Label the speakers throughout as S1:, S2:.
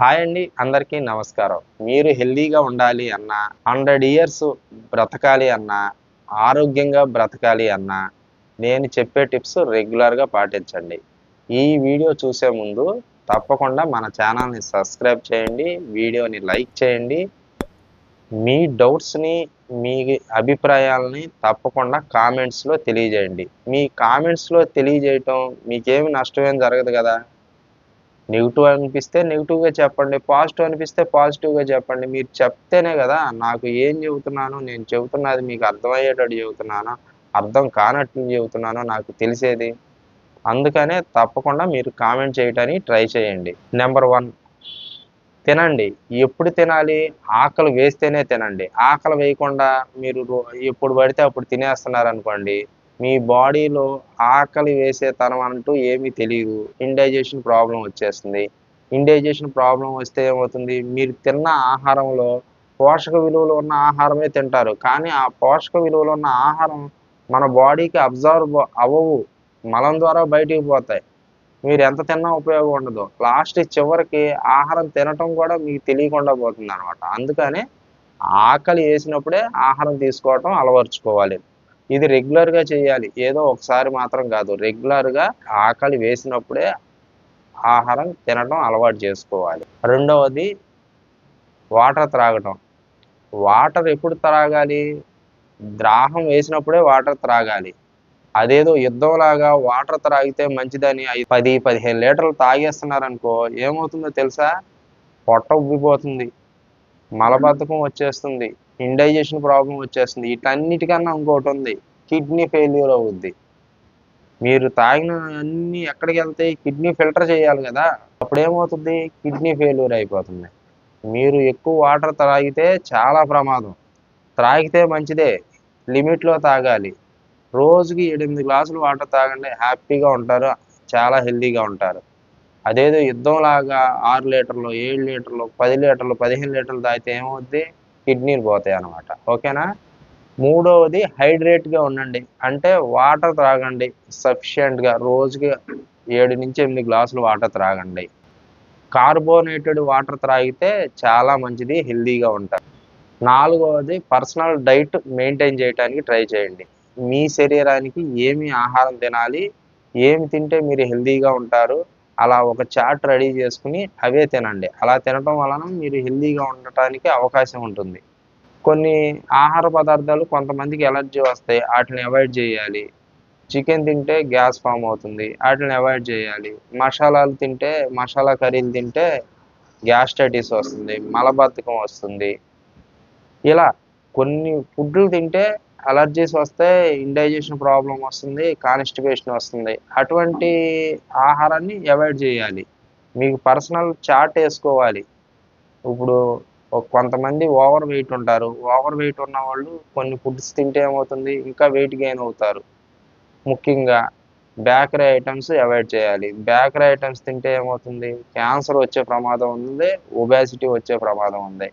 S1: Hi అండి అందరికీ నమస్కారం. మీరు హెల్దీగా ఉండాలి అన్న హండ్రెడ్ ఇయర్స్ బ్రతకాలి అన్న ఆరోగ్యంగా బ్రతకాలి అన్న నేను చెప్పే టిప్స్ రెగ్యులర్గా పాటించండి. ఈ వీడియో చూసే ముందు తప్పకుండా మన ఛానల్ని సబ్స్క్రైబ్ చేయండి వీడియోని లైక్ చేయండి. మీ డౌట్స్ని మీ అభిప్రాయాలని తప్పకుండా కామెంట్స్లో తెలియజేయండి. మీ కామెంట్స్లో తెలియజేయటం మీకేమి నష్టమేం జరగదు కదా? నెగిటివ్ అనిపిస్తే నెగిటివ్గా చెప్పండి పాజిటివ్ అనిపిస్తే పాజిటివ్గా చెప్పండి. మీరు చెప్తేనే కదా నాకు ఏం చెబుతున్నాను నేను చెబుతున్నది మీకు అర్థమయ్యేటట్టు చెబుతున్నాను అర్థం కానట్టు చెబుతున్నానో నాకు తెలిసేది. అందుకనే తప్పకుండా మీరు కామెంట్ చేయడానికి ట్రై చేయండి. నెంబర్ వన్ తినండి. ఎప్పుడు తినాలి? ఆకలి వేస్తేనే తినండి. ఆకలి వేయకుండా మీరు ఎప్పుడు పడితే అప్పుడు తినేస్తున్నారు అనుకోండి మీ బాడీలో ఆకలి వేసే తనం అంటూ ఏమీ తెలియదు. ఇండైజెషన్ ప్రాబ్లం వచ్చేస్తుంది. ఇండైజెషన్ ప్రాబ్లం వస్తే ఏమవుతుంది? మీరు తిన్న ఆహారంలో పోషక విలువలు ఉన్న ఆహారమే తింటారు. కానీ ఆ పోషక విలువలు ఉన్న ఆహారం మన బాడీకి అబ్జర్వ్ అవ్వవు. మలం ద్వారా బయటికి పోతాయి. మీరు ఎంత తిన్నా ఉపయోగం ఉండదు. లాస్ట్ చివరికి ఆహారం తినటం కూడా మీకు తెలియకుండా పోతుంది అనమాట అందుకని ఆకలి వేసినప్పుడే ఆహారం తీసుకోవటం అలవర్చుకోవాలి. ఇది రెగ్యులర్గా చేయాలి. ఏదో ఒకసారి మాత్రం కాదు. రెగ్యులర్గా ఆకలి వేసినప్పుడే ఆహారం తినడం అలవాటు చేసుకోవాలి. రెండవది వాటర్ త్రాగటం. వాటర్ ఎప్పుడు త్రాగాలి? ద్రాహం వేసినప్పుడే వాటర్ త్రాగాలి. అదేదో యుద్ధంలాగా వాటర్ త్రాగితే మంచిదని పది పదిహేను లీటర్లు తాగేస్తున్నారనుకో ఏమవుతుందో తెలుసా? పొట్ట ఉబ్బిపోతుంది. మలబద్ధకం వచ్చేస్తుంది. ఇండైజెషన్ ప్రాబ్లం వచ్చేస్తుంది. వీటన్నిటికన్నా ఇంకోటి ఉంది. కిడ్నీ ఫెయిల్యూర్ అవుద్ది. మీరు తాగిన అన్ని ఎక్కడికి వెళ్తాయి కిడ్నీ ఫిల్టర్ చేయాలి కదా. అప్పుడు ఏమవుతుంది కిడ్నీ ఫెయిల్యూర్ అయిపోతుంది. మీరు ఎక్కువ వాటర్ త్రాగితే చాలా ప్రమాదం. త్రాగితే మంచిదే. లిమిట్లో తాగాలి. రోజుకి ఎనిమిది గ్లాసులు వాటర్ తాగండి. హ్యాపీగా ఉంటారు. చాలా హెల్తీగా ఉంటారు. అదేదో యుద్ధంలాగా ఆరు లీటర్లు ఏడు లీటర్లు పది లీటర్లు పదిహేను లీటర్లు తాగితే ఏమవుద్ది? కిడ్నీలు పోతాయి అన్నమాట. ఓకేనా? మూడవది హైడ్రేట్గా ఉండండి. అంటే వాటర్ త్రాగండి. సఫిషియెంట్గా రోజుకి ఏడు నుంచి ఎనిమిది గ్లాసులు వాటర్ త్రాగండి. కార్బోనేటెడ్ వాటర్ త్రాగితే చాలా మంచిది హెల్తీగా ఉంటారు నాలుగవది పర్సనల్ డైట్ మెయింటైన్ చేయడానికి ట్రై చేయండి. మీ శరీరానికి ఏమి ఆహారం తినాలి ఏమి తింటే మీరు హెల్తీగా ఉంటారు అలా ఒక చార్ట్ రెడీ చేసుకుని అవే తినండి. అలా తినటం వలన మీరు హెల్తీగా ఉండటానికి అవకాశం ఉంటుంది. కొన్ని ఆహార పదార్థాలు కొంతమందికి ఎలర్జీ వస్తాయి. వాటిని అవాయిడ్ చేయాలి. చికెన్ తింటే గ్యాస్ ఫామ్ అవుతుంది. వాటిని అవాయిడ్ చేయాలి. మసాలాలు తింటే మసాలా కర్రీలు తింటే గ్యాస్ట్రైటిస్ వస్తుంది. మలబద్ధకం వస్తుంది. ఇలా కొన్ని ఫుడ్లు తింటే అలర్జీస్ వస్తే ఇండైజెషన్ ప్రాబ్లం వస్తుంది కాన్స్టిపేషన్ వస్తుంది. అటువంటి ఆహారాన్ని అవాయిడ్ చేయాలి. మీకు పర్సనల్ చార్ట్ వేసుకోవాలి. ఇప్పుడు కొంతమంది ఓవర్ వెయిట్ ఉంటారు. ఓవర్ వెయిట్ ఉన్న వాళ్ళు కొన్ని ఫుడ్స్ తింటే ఏమవుతుంది? ఇంకా వెయిట్ గెయిన్ అవుతారు. ముఖ్యంగా బేకరీ ఐటమ్స్ అవాయిడ్ చేయాలి. బేకరీ ఐటమ్స్ తింటే ఏమవుతుంది? క్యాన్సర్ వచ్చే ప్రమాదం ఉంది. ఒబేసిటీ వచ్చే ప్రమాదం ఉంది.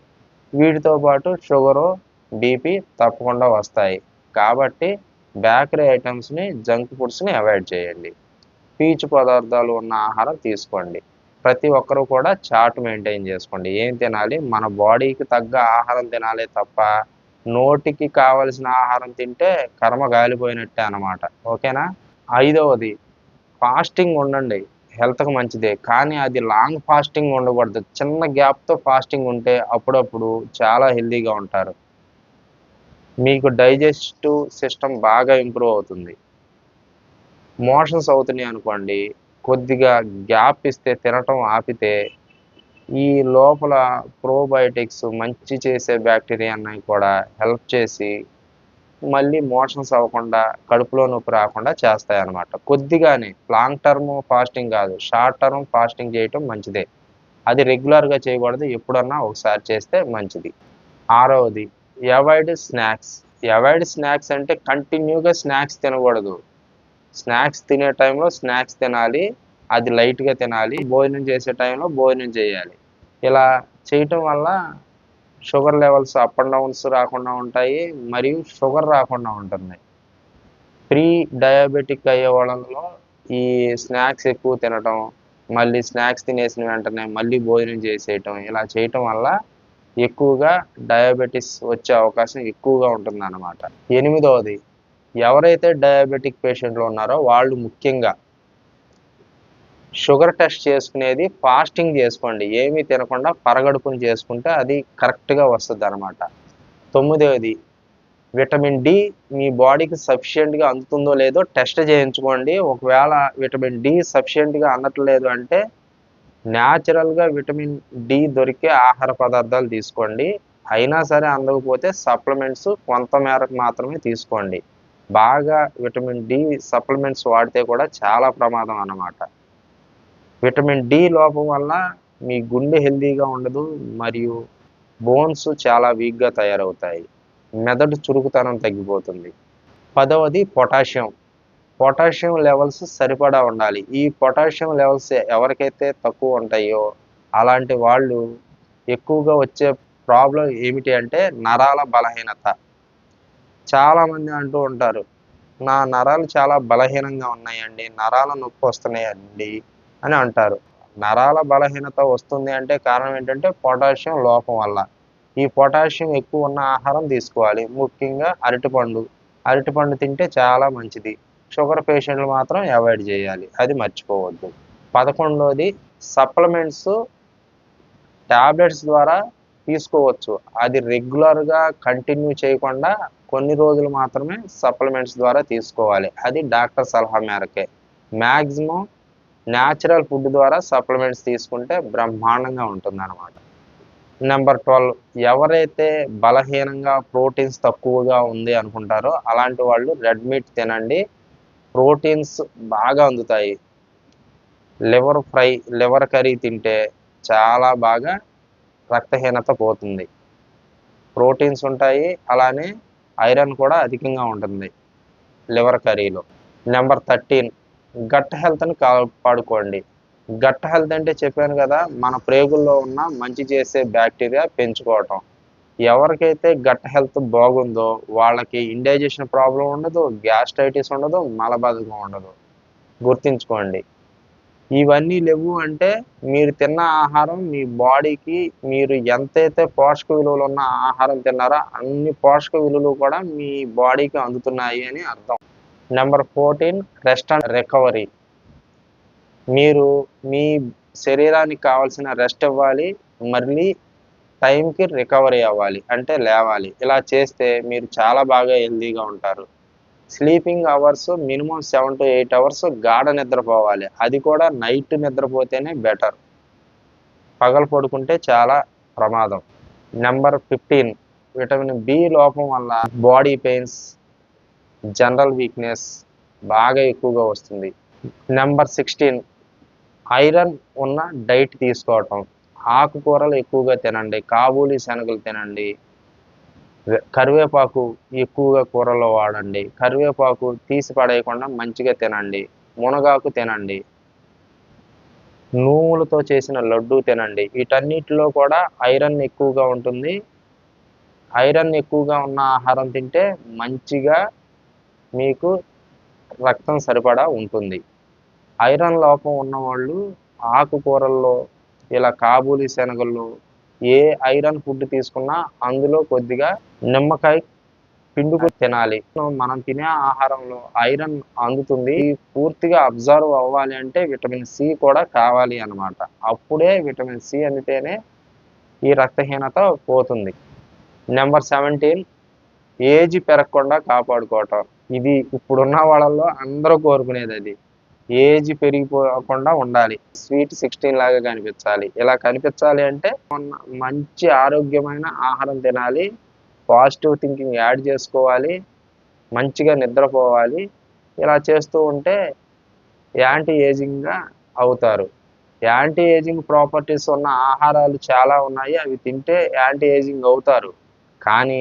S1: వీటితో పాటు షుగరు బీపీ తప్పకుండా వస్తాయి. కాబట్టి బేకరీ ఐటమ్స్ని జంక్ ఫుడ్స్ని అవాయిడ్ చేయండి. పీచు పదార్థాలు ఉన్న ఆహారం తీసుకోండి. ప్రతి ఒక్కరూ కూడా చార్ట్ మెయింటైన్ చేసుకోండి. ఏం తినాలి? మన బాడీకి తగ్గ ఆహారం తినాలి తప్ప నోటికి కావలసిన ఆహారం తింటే కర్మ గాలిపోయినట్టే అనమాట ఓకేనా? ఐదవది ఫాస్టింగ్ ఉండండి. హెల్త్కి మంచిదే. కానీ అది లాంగ్ ఫాస్టింగ్ ఉండకూడదు. చిన్న గ్యాప్తో ఫాస్టింగ్ ఉంటే అప్పుడప్పుడు చాలా హెల్తీగా ఉంటారు. మీకు డైజెస్టివ్ సిస్టమ్ బాగా ఇంప్రూవ్ అవుతుంది. మోషన్స్ అవుతున్నాయి అనుకోండి కొద్దిగా గ్యాప్ ఇస్తే తినటం ఆపితే ఈ లోపల ప్రోబయోటిక్స్ మంచి చేసే బ్యాక్టీరియాని కూడా హెల్ప్ చేసి మళ్ళీ మోషన్స్ అవ్వకుండా కడుపులో నొప్పి రాకుండా చేస్తాయి అన్నమాట కొద్దిగానే లాంగ్ టర్మ్ ఫాస్టింగ్ కాదు షార్ట్ టర్మ్ ఫాస్టింగ్ చేయటం మంచిదే. అది రెగ్యులర్గా చేయకూడదు ఎప్పుడన్నా ఒకసారి చేస్తే మంచిది. ఆరవది అవాయిడ్ స్నాక్స్ అవాయిడ్ స్నాక్స్ అంటే కంటిన్యూగా స్నాక్స్ తినకూడదు. స్నాక్స్ తినే టైంలో స్నాక్స్ తినాలి. అది లైట్గా తినాలి. భోజనం చేసే టైంలో భోజనం చేయాలి. ఇలా చేయటం వల్ల sugar levels up and downs రాకుండా ఉంటాయి మరియు షుగర్ రాకుండా ఉంటుంది ప్రీ డయాబెటిక్ అయ్యే వాళ్ళలో ఈ స్నాక్స్ ఎక్కువ తినటం మళ్ళీ స్నాక్స్ తినేసిన వెంటనే మళ్ళీ భోజనం చేసేయటం ఇలా చేయటం వల్ల ఎక్కువగా డయాబెటీస్ వచ్చే అవకాశం ఎక్కువగా ఉంటుంది అన్నమాట ఎనిమిదవది ఎవరైతే డయాబెటిక్ పేషెంట్లు ఉన్నారో వాళ్ళు ముఖ్యంగా షుగర్ టెస్ట్ చేసుకునేది ఫాస్టింగ్ చేసుకోండి. ఏమీ తినకుండా పరగడుపుని చేసుకుంటే అది కరెక్ట్గా వస్తుంది అనమాట తొమ్మిదవది విటమిన్ డి మీ బాడీకి సఫిషియెంట్గా అందుతుందో లేదో టెస్ట్ చేయించుకోండి. ఒకవేళ విటమిన్ డి సఫిషియెంట్గా అందట్లేదు అంటే న్యాచురల్గా విటమిన్ డి దొరికే ఆహార పదార్థాలు తీసుకోండి. అయినా సరే అందకపోతే సప్లిమెంట్స్ కొంత మేరకు మాత్రమే తీసుకోండి. బాగా విటమిన్ డి సప్లిమెంట్స్ వాడితే కూడా చాలా ప్రమాదం అన్నమాట. విటమిన్ డి లోపం వల్ల మీ గుండె హెల్దీగా ఉండదు. మరియు బోన్స్ చాలా వీక్గా తయారవుతాయి. మెదడు చురుకుతనం తగ్గిపోతుంది. పదవది పొటాషియం. పొటాషియం లెవెల్స్ సరిపడా ఉండాలి. ఈ పొటాషియం లెవెల్స్ ఎవరికైతే తక్కువ ఉంటాయో అలాంటి వాళ్ళు ఎక్కువగా వచ్చే ప్రాబ్లం ఏమిటి అంటే నరాల బలహీనత. చాలామంది అంటూ ఉంటారు నా నరాలు చాలా బలహీనంగా ఉన్నాయండి నరాల నొప్పి వస్తున్నాయండి అని అంటారు. నరాల బలహీనత వస్తుంది అంటే కారణం ఏంటంటే పొటాషియం లోపం వల్ల. ఈ పొటాషియం ఎక్కువ ఉన్న ఆహారం తీసుకోవాలి. ముఖ్యంగా అరటిపండు. అరటిపండు తింటే చాలా మంచిది. షుగర్ పేషెంట్లు మాత్రం అవాయిడ్ చేయాలి. అది మర్చిపోవద్దు. పదకొండవది సప్లిమెంట్స్ టాబ్లెట్స్ ద్వారా తీసుకోవచ్చు. అది రెగ్యులర్గా కంటిన్యూ చేయకుండా కొన్ని రోజులు మాత్రమే సప్లిమెంట్స్ ద్వారా తీసుకోవాలి. అది డాక్టర్ సలహా మేరకే. మ్యాక్సిమం న్యాచురల్ ఫుడ్ ద్వారా సప్లిమెంట్స్ తీసుకుంటే బ్రహ్మాండంగా ఉంటుంది అనమాట నెంబర్ ట్వెల్వ్ ఎవరైతే బలహీనంగా ప్రోటీన్స్ తక్కువగా ఉంది అనుకుంటారో అలాంటి వాళ్ళు రెడ్ మీట్ తినండి. ప్రోటీన్స్ బాగా అందుతాయి. లివర్ ఫ్రై లివర్ కర్రీ తింటే చాలా బాగా రక్తహీనత పోతుంది. ప్రోటీన్స్ ఉంటాయి అలానే ఐరన్ కూడా అధికంగా ఉంటుంది లివర్ కర్రీలో. నెంబర్ థర్టీన్ గట్ హెల్త్ని కాపాడుకోండి. గట్ హెల్త్ అంటే చెప్పాను కదా మన ప్రేగుల్లో ఉన్న మంచి చేసే బ్యాక్టీరియా పెంచుకోవటం. ఎవరికైతే గట్ హెల్త్ బాగుందో వాళ్ళకి ఇండైజెషన్ ప్రాబ్లం ఉండదు గ్యాస్ట్రైటిస్ ఉండదు మలబద్ధకం ఉండదు. గుర్తుంచుకోండి. ఇవన్నీ లేవు అంటే మీరు తిన్న ఆహారం మీ బాడీకి మీరు ఎంతైతే పోషక విలువలు ఉన్న ఆహారం తిన్నారో అన్ని పోషక విలువలు కూడా మీ బాడీకి అందుతున్నాయి అని అర్థం. Number fourteen rest and recovery మీరు మీ శరీరానికి కావాల్సిన రెస్ట్ ఇవ్వాలి మళ్ళీ టైంకి రికవరీ అవ్వాలి అంటే లేవాలి. ఇలా చేస్తే మీరు చాలా బాగా హెల్దీగా ఉంటారు. Sleeping hours minimum seven to eight hours గాఢ నిద్రపోవాలి. అది కూడా నైట్ నిద్రపోతేనే బెటర్. పగలు పడుకుంటే చాలా ప్రమాదం. నెంబర్ ఫిఫ్టీన్ విటమిన్ బి లోపం వల్ల బాడీ పెయిన్స్ జనరల్ వీక్నెస్ బాగా ఎక్కువగా వస్తుంది. నెంబర్ సిక్స్టీన్ ఐరన్ ఉన్న డైట్ తీసుకోవటం. ఆకుకూరలు ఎక్కువగా తినండి. కాబూలి శనగలు తినండి. కరివేపాకు ఎక్కువగా కూరలో వాడండి. కరివేపాకు తీసి పడేయకుండా మంచిగా తినండి. మునగాకు తినండి. నూనెలతో చేసిన లడ్డు తినండి. వీటన్నిటిలో కూడా ఐరన్ ఎక్కువగా ఉంటుంది. ఐరన్ ఎక్కువగా ఉన్న ఆహారం తింటే మంచిగా మీకు రక్తం సరిపడా ఉంటుంది. ఐరన్ లోపం ఉన్నవాళ్ళు ఆకుకూరల్లో ఇలా కాబూలి శనగలు ఏ ఐరన్ ఫుడ్ తీసుకున్నా అందులో కొద్దిగా నిమ్మకాయ పిండుకు తినాలి. మనం తినే ఆహారంలో ఐరన్ అందుతుంది. పూర్తిగా అబ్జర్వ్ అవ్వాలి అంటే విటమిన్ సి కూడా కావాలి అన్నమాట. అప్పుడే విటమిన్ సి అందితేనే ఈ రక్తహీనత పోతుంది. నెంబర్ సెవెంటీన్ ఏజ్ పెరగకుండా కాపాడుకోవటం. ఇది ఇప్పుడున్న వాళ్ళల్లో అందరూ కోరుకునేది అది. ఏజ్ పెరిగిపోకుండా ఉండాలి. స్వీట్ సిక్స్టీన్ లాగా కనిపించాలి. ఇలా కనిపించాలి అంటే మంచి ఆరోగ్యమైన ఆహారం తినాలి. పాజిటివ్ థింకింగ్ యాడ్ చేసుకోవాలి. మంచిగా నిద్రపోవాలి. ఇలా చేస్తూ ఉంటే యాంటీ ఏజింగ్గా అవుతారు. యాంటీ ఏజింగ్ ప్రాపర్టీస్ ఉన్న ఆహారాలు చాలా ఉన్నాయి. అవి తింటే యాంటీ ఏజింగ్ అవుతారు. కానీ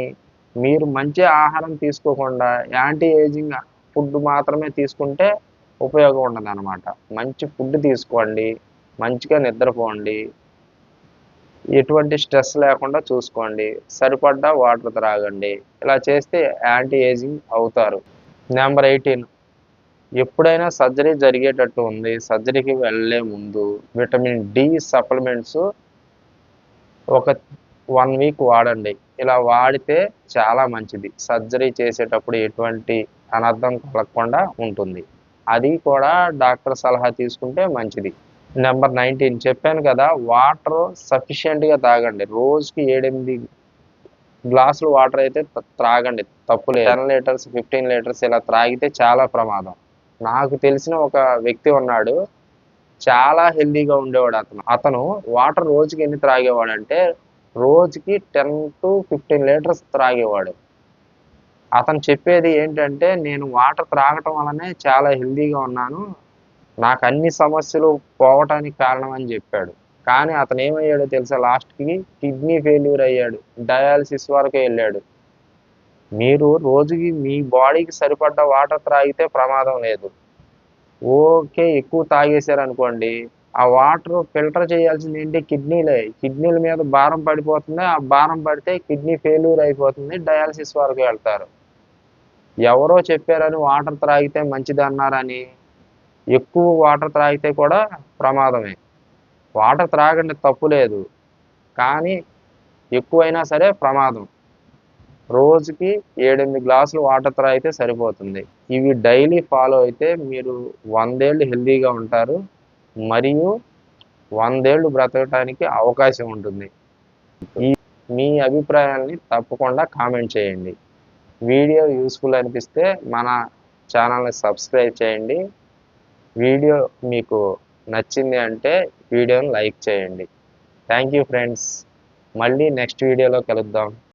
S1: మీరు మంచి ఆహారం తీసుకోకుండా యాంటీ ఏజింగ్ ఫుడ్ మాత్రమే తీసుకుంటే ఉపయోగం ఉండదు అనమాట మంచి ఫుడ్ తీసుకోండి మంచిగా నిద్రపోండి ఎటువంటి స్ట్రెస్ లేకుండా చూసుకోండి సరిపడ్డ వాటర్ త్రాగండి. ఇలా చేస్తే యాంటీ ఏజింగ్ అవుతారు. నెంబర్ ఎయిటీన్ ఎప్పుడైనా సర్జరీ జరిగేటట్టు ఉంది సర్జరీకి వెళ్ళే ముందు విటమిన్ డి సప్లిమెంట్స్ ఒక వన్ వీక్ వాడండి. ఇలా వాడితే చాలా మంచిది. సర్జరీ చేసేటప్పుడు ఎటువంటి అనర్థం కలగకుండా ఉంటుంది. అది కూడా డాక్టర్ సలహా తీసుకుంటే మంచిది. నెంబర్ నైన్టీన్ చెప్పాను కదా వాటర్ సఫిషియెంట్గా తాగండి. రోజుకి ఏడెనిమిది గ్లాసులు వాటర్ అయితే త్రాగండి. తప్పు లేదు. టెన్ లీటర్స్ ఫిఫ్టీన్ లీటర్స్ ఇలా త్రాగితే చాలా ప్రమాదం. నాకు తెలిసిన ఒక వ్యక్తి ఉన్నాడు చాలా హెల్దీగా ఉండేవాడు అతను. అతను వాటర్ రోజుకి ఎన్ని త్రాగేవాడు అంటే రోజుకి టెన్ టు ఫిఫ్టీన్ లీటర్స్ త్రాగేవాడు. అతను చెప్పేది ఏంటంటే నేను వాటర్ త్రాగటం వల్లనే చాలా హెల్దీగా ఉన్నాను. నాకు అన్ని సమస్యలు పోవటానికి కారణం అని చెప్పాడు. కానీ అతను ఏమయ్యాడో తెలుసా? లాస్ట్కి కిడ్నీ ఫెయిల్యూర్ అయ్యాడు. డయాలసిస్ వరకు వెళ్ళాడు. మీరు రోజుకి మీ బాడీకి సరిపడ్డ వాటర్ త్రాగితే ప్రమాదం లేదు. ఓకే ఎక్కువ తాగేశారనుకోండి. ఆ వాటర్ ఫిల్టర్ చేయాల్సింది ఏంటి? కిడ్నీలే. కిడ్నీల మీద భారం పడిపోతుంది. ఆ భారం పడితే కిడ్నీ ఫెయిల్యూర్ అయిపోతుంది. డయాలసిస్ వరకు వెళ్తారు. ఎవరో చెప్పారని వాటర్ త్రాగితే మంచిది అన్నారని ఎక్కువ వాటర్ త్రాగితే కూడా ప్రమాదమే. వాటర్ త్రాగండి తప్పు లేదు. కానీ ఎక్కువైనా సరే ప్రమాదం. రోజుకి ఏడెనిమిది గ్లాసులు వాటర్ త్రాగితే సరిపోతుంది. ఇవి డైలీ ఫాలో అయితే మీరు వందేళ్ళు హెల్తీగా ఉంటారు. మరియు వందేళ్ళు బ్రతకటానికి అవకాశం ఉంటుంది. ఈ మీ అభిప్రాయాల్ని తప్పకుండా కామెంట్ చేయండి. వీడియో యూస్ఫుల్ అనిపిస్తే మన ఛానల్ని సబ్స్క్రైబ్ చేయండి. వీడియో మీకు నచ్చింది అంటే వీడియోని లైక్ చేయండి. థ్యాంక్ యూ ఫ్రెండ్స్ మళ్ళీ నెక్స్ట్ వీడియోలో కలుద్దాం.